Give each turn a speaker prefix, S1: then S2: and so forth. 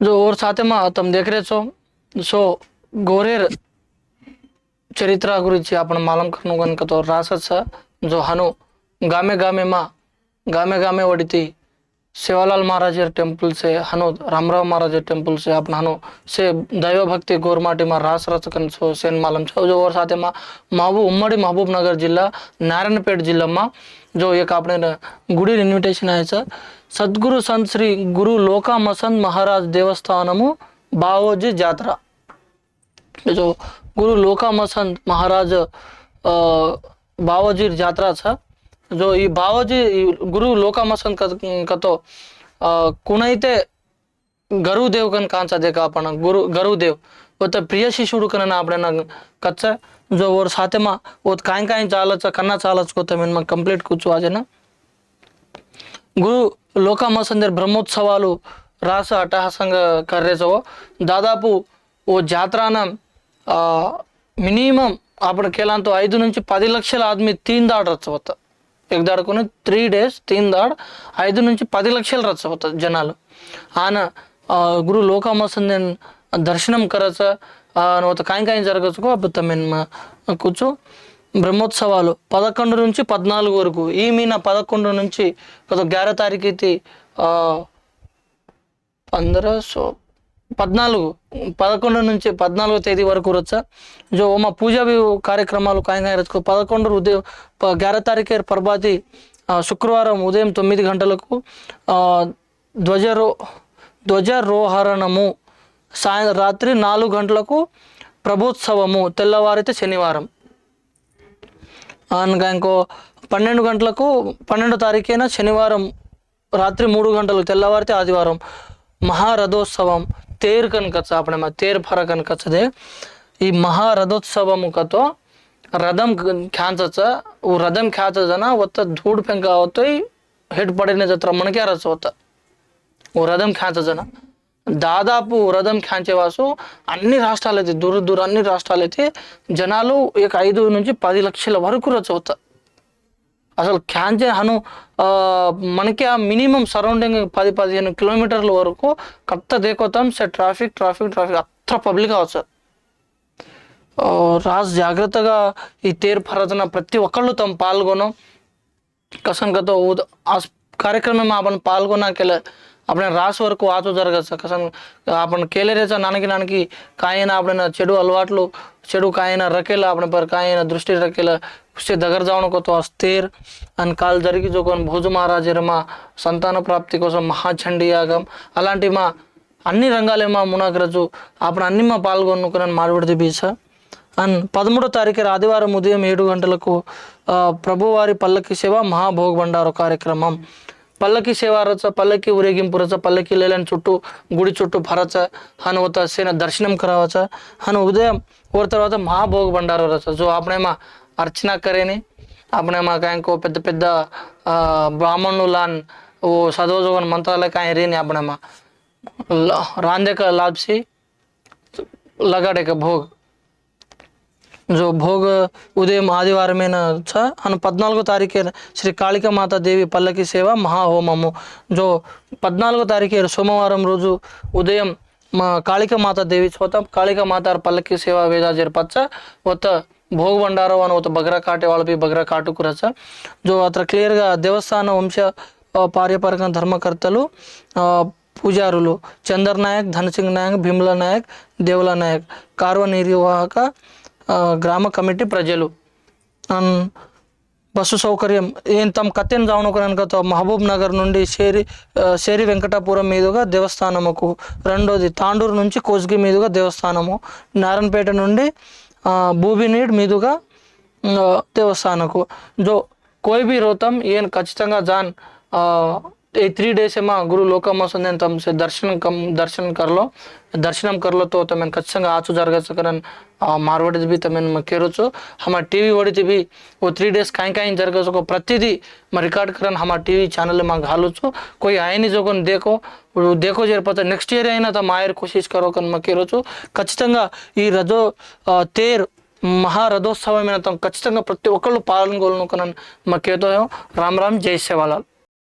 S1: जो और साथ में तब देख रहे छो सो गोरेर ચરિત્રા ગુરુજી આપણે માલમ કરનું ગન કતો રાસ જ જો હાનો ગામે ગામે માં ગામે ગામે વળતી सेवालाल महाराज टेम्पल से हनो रामराव महाराज टेम्पल से अपना हनो से दैव भक्ति गोरमाटी में रास रचकन सो सेन मालम छो जो और साथ में महबूब उम्मड़ी महबूब नगर जिला नारायणपेट जिला में जो एक अपने गुड़ी इन्विटेशन है सर सद्गुरु संत श्री गुरु लोका मसंत महाराज देवस्थानము బావోజీ జాతర जो गुरु लोका मसंत महाराज बावोजी जातरा छ जो ये भावजी गुरु लोका मसंत कतो कुणैते ગરુદેવ કન કાંચા દેખા આપણ ગુરુ ગરુદેવ ઓત પ્રિય શિશુડ કન આપણે કચ્છ જો ઓર સાથેમાં ઓત કાંઈ કાંઈ ચાલચ કન્ના ચાલચ કો તમે એમાં કમ્પ્લીટ કૂચું આજે ને గురు లోకమాసందర్ బ్రహ్మోత్సవాలు రాస అట్టహాసంగా కర్రేసవో దాదాపు ఓ జాత్రాన మినిమం అప్పటికేలాంతో ఐదు నుంచి పది లక్షల ఆద్మీ తీన్ దాడవచ్చు ఎగదాడుకుని త్రీ డేస్ తీన్ దాడ్ ఐదు నుంచి పది లక్షలు రచ్చపోతారు జనాలు. ఆయన గురు లోకం దర్శనం కరచ తర్వాత కాయంకాయం జరగచ్చుకో అద్భుతమైన కూర్చో. బ్రహ్మోత్సవాలు పదకొండు నుంచి పద్నాలుగు వరకు. ఈ మీన పదకొండు నుంచి గ్యారో తారీఖు అయితే అందరూ సో పద్నాలుగు పదకొండు నుంచి పద్నాలుగో తేదీ వరకు వచ్చా జో మా పూజా కార్యక్రమాలు కాయంగా రచుకో పదకొండు ఉదయం ప- తారీఖు ప్రభాతి శుక్రవారం ఉదయం తొమ్మిది గంటలకు ధ్వజరో ధ్వజారోహరణము సాయ రాత్రి నాలుగు గంటలకు ప్రభోత్సవము తెల్లవారితే శనివారం. అనగా ఇంకో పన్నెండు గంటలకు పన్నెండో తారీఖైన శనివారం రాత్రి మూడు గంటలకు తెల్లవారితే ఆదివారం. మహారథోత్సవం ತೇರ್ ಕನಕಚ್ಚ ಆಪಣೆ ತೇರ್ ಫರ ಕನಕಚ್ಚದೆ ಈ ಮಹಾ ರಥೋತ್ಸವ ಮುಖತೋ ರಥಂ ಖ್ಯಾಚ ರಥಂ ಖ್ಯಾಚ ಜನ ಒತ್ತ धूड फेंका होतोय हेट पडेने जत्रा मणक्यारच होता రథం ఖ్యాచ జన దాదాపు రథం ఖ్యాంచే వాసు అన్ని రాష్ట్రాలైతే దూర దూర అన్ని రాష్ట్రాలైతే జనాలు ఇక ఐదు నుంచి పది లక్షల వరకు రచవుతారు అసలు క్యాన్సర్ హను మనకి ఆ మినిమం సరౌండింగ్ పది పదిహేను కిలోమీటర్ల వరకు కొత్త దేకోతాం సార్ ట్రాఫిక్ ట్రాఫిక్ ట్రాఫిక్ అత్ర పబ్లిక్ అవుతుంది రాజు జాగ్రత్తగా ఈ తేరు పరదన ప్రతి ఒక్కళ్ళు తాము పాల్గొనం. కసన్ గత ఆ కార్యక్రమం ఆమె పాల్గొనాకెళ్ళ कार्यक्रम में आपण पाल्गొना केलं आपण రాస్ వరకు వాచు జరగచ్చు కసన్ आपण केले రేచ నానకి నానకి కాయన आपण చెడు అలవాట్లు చెడు కాయన రకేల आपण पर కాయన దృష్టి రకేల उससे దగ్గర जावणको तो अस्थिर అని కాల్ జరిగి जो कोण భోజు మహారాజరమా సంతాన ప్రాప్తి కోసం మహాచండీ యాగం అలాంటి మా అన్ని రంగాలే మా మునాగరజు आपण అన్ని మా పాల్గొనుకుని మాట్లాడితే బీస అండ్ పదమూడో తారీఖు ఆదివారం ఉదయం ఏడు గంటలకు ఆ, ప్రభువారి పల్లకి సేవ మహాభోగ భండారు కార్యక్రమం ಪಲ್ಲಕ್ಕಿ ಸೇವಾರಸ ಪಲ್ಲಕ್ಕಿ ಊರೇಗಿಂಪುರಸ పల్లకి లేలని చుట్టూ గుడి చుట్టూ భరచ హను సేన దర్శనం కరావచ్చ హను ఉదయం ఓ తర్వాత మహాభోగ బండారు రచ సో అప్పుడేమా అర్చన కరేని అప్పుడేమా కాయకో పెద్ద పెద్ద బ్రాహ్మణులాన్ ఓ సదోజోగన్ మంత్రాలే కాయ రేని అప్పుడేమా రాందేక లాబ్సి లగాడేక భోగ్. జో భోగ ఉదయం ఆదివారమైన చ అను పద్నాలుగో తారీఖే శ్రీ కాళికామాత దేవి పల్లకి సేవ మహాహోమము జో పద్నాలుగో తారీఖే సోమవారం రోజు ఉదయం మా కాళికామాత దేవి స్వతం కాళికామాత పల్లకి సేవ వేదా జరపచ్చ భోగ భోగ్ అని ఒక బగ్రా కాటే వాళ్ళపి బగ్రా కాటుకురచ్చ జో అత క్లియర్గా దేవస్థాన వంశ పార్యపరక ధర్మకర్తలు పూజారులు చందర్ నాయక్ ధనసింగ్ నాయక్ భీమ్ల నాయక్ దేవుల నాయక్ కార్వ నిర్వాహక గ్రామ కమిటీ ప్రజలు. అండ్ బస్సు సౌకర్యం ఏం తమ కత్తెన్ జావను కనుక మహబూబ్ నగర్ నుండి షేరి షేరి వెంకటాపురం మీదుగా దేవస్థానముకు. రెండోది తాండూరు నుంచి కోజ్గి మీదుగా దేవస్థానము. నారాయణపేట నుండి భూబినీడ్ మీదుగా దేవస్థానకు. జో కోయి బి రోతం ఏం ఖచ్చితంగా జాన్ త్రీ డేస్ ఏమో గురు లోకమోసం నేను తమ దర్శనం కమ్ దర్శనం కర్లో దర్శనం ಕರ್ಲತ್ತು ತಮ್ಮ ಖಚಿತಂಗ ಆಚು ಜರಗಸಕರ ಮಾರ್ವಡಿದ ಬಿ ತಮ್ಮ ಕೇರೊಚ್ಚು ಹಮ ಟಿವಿ ಒಡಿತಿ ಬಿ ಓ ತ್ರೀ ಡೇಸ್ ಕಾಯಿ ಕಾಯಿ ಜರಗಸಕೋ ಪ್ರತಿದಿ ಮ ರಿಕಾರ್ಡ್ ಕರನ್ ಹಮ ಟಿವಿ ಚಾನಲ್ ಮ ಘಾಲುಚ್ಚು કોઈ આયની જોગન દેખો દેખો જેર પતા નેક્સ્ટ યર આયના તમ આયર કોશિશ કરો કન మ కేరొచ్చు ఖచ్చితంగా ఈ రజో తేర్ మహారథోత్సవమైన తమ ఖచ్చితంగా ప్రతి ఒక్కళ్ళు పాల్గొలను కనన్ మ కేతో రామ్ రామ్ జై సేవాలాల్